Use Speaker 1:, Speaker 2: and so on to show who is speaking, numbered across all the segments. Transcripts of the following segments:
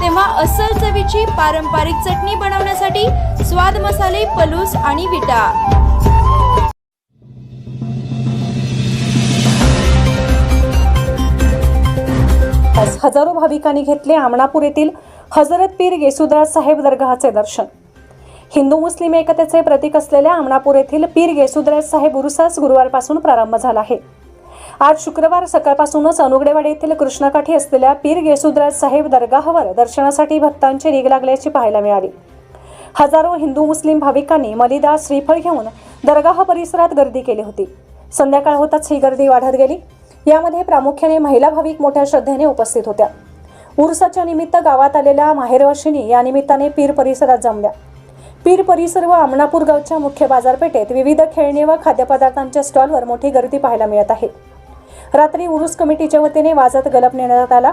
Speaker 1: तेव्हा अस्सल चवीची पारंपरिक चटणी बनवण्यासाठी स्वाद मसाले पलूस आणि विटा.
Speaker 2: हजारो भाविकांनी घेतले आमणापूर येथील हजरत पीर येसुदास साहेब दर्गाचे दर्शन. हिंदू मुस्लिम एकतेचे प्रतीक असलेल्या आमणापूर येथील पीर गेसुद्राज साहेब उरुसास गुरुवारपासून प्रारंभ झाला आहे. आज शुक्रवार सकाळपासूनच अनुगडेवाडी येथील कृष्णाकाठी असलेल्या पीर गेसुद्राज साहेब दरगाहवर दर्शनासाठी भक्तांची रीग लागल्याची पाहायला मिळाली. हजारो हिंदू मुस्लिम भाविकांनी मलिदा श्रीफळ घेऊन दर्गाह परिसरात गर्दी केली होती. संध्याकाळ होताच ही गर्दी वाढत गेली. यामध्ये प्रामुख्याने महिला भाविक मोठ्या श्रद्धेने उपस्थित होत्या. उरसाच्या निमित्त गावात आलेल्या माहेरवाशिनी या निमित्ताने पीर परिसरात जमल्या. पीर परिसर व आमणापूर गावच्या मुख्य बाजारपेठेत विविध खेळणी व खाद्यपदार्थांच्या स्टॉलवर मोठी गर्दी पाहायला मिळत आहे. रात्री उरुस कमिटीच्या वतीने वाजत गलप नेण्यात आला.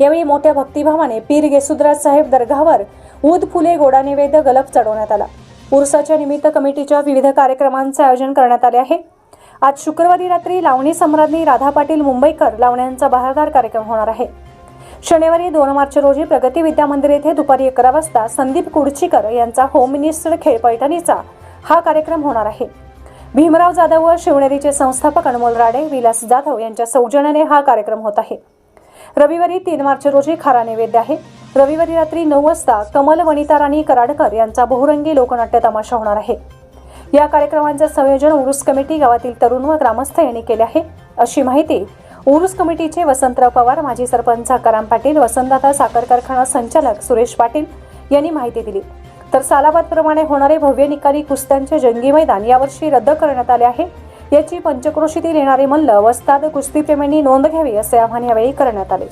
Speaker 2: यावेळी मोठ्या भक्तिभावाने पीर गेसुद्राज साहेब दर्गावर उद फुले गोडा नैवेद्य गलप चढवण्यात आला. उरसाच्या निमित्त कमिटीच्या विविध कार्यक्रमांचे आयोजन करण्यात आले आहे. आज शुक्रवारी रात्री लावणी सम्राज्ञी राधा पाटील मुंबईकर लावण्यांचा बहारदार कार्यक्रम होणार आहे. शनिवारी दोन मार्च रोजी प्रगती विद्या मंदिर येथे दुपारी अकरा वाजता संदीप कुडचीकर यांचा होम मिनिस्टर खेळ पैठणीचा हा कार्यक्रम होणार आहे. भीमराव जाधव व शिवनेरीचे संस्थापक अनमोल राडे विलास जाधव यांच्या सौजन्याने हा कार्यक्रम होत आहे. रविवारी तीन मार्च रोजी खारा नैवेद्य आहे. रविवारी रात्री नऊ वाजता कमल वनिता राणी कराडकर यांचा बहुरंगी लोकनाट्य तमाशा होणार आहे. या कार्यक्रमांचे संयोजन उरुस कमिटी गावातील तरुण व ग्रामस्थ यांनी केले आहे. अशी माहिती उरुस कमिटीचे वसंतराव पवार माजी सरपंच कराम पाटील वसंतदादा साखर कारखाना संचालक सुरेश पाटील यांनी माहिती दिली. तर सालाबादप्रमाणे होणारे भव्य निकाली कुस्त्यांचे जंगी मैदान यावर्षी रद्द करण्यात आले आहे. याची पंचक्रोशीतील येणारे मल्ल वस्ताद कुस्तीप्रेमींनी नोंद घ्यावी असे आवाहन यावेळी करण्यात आले.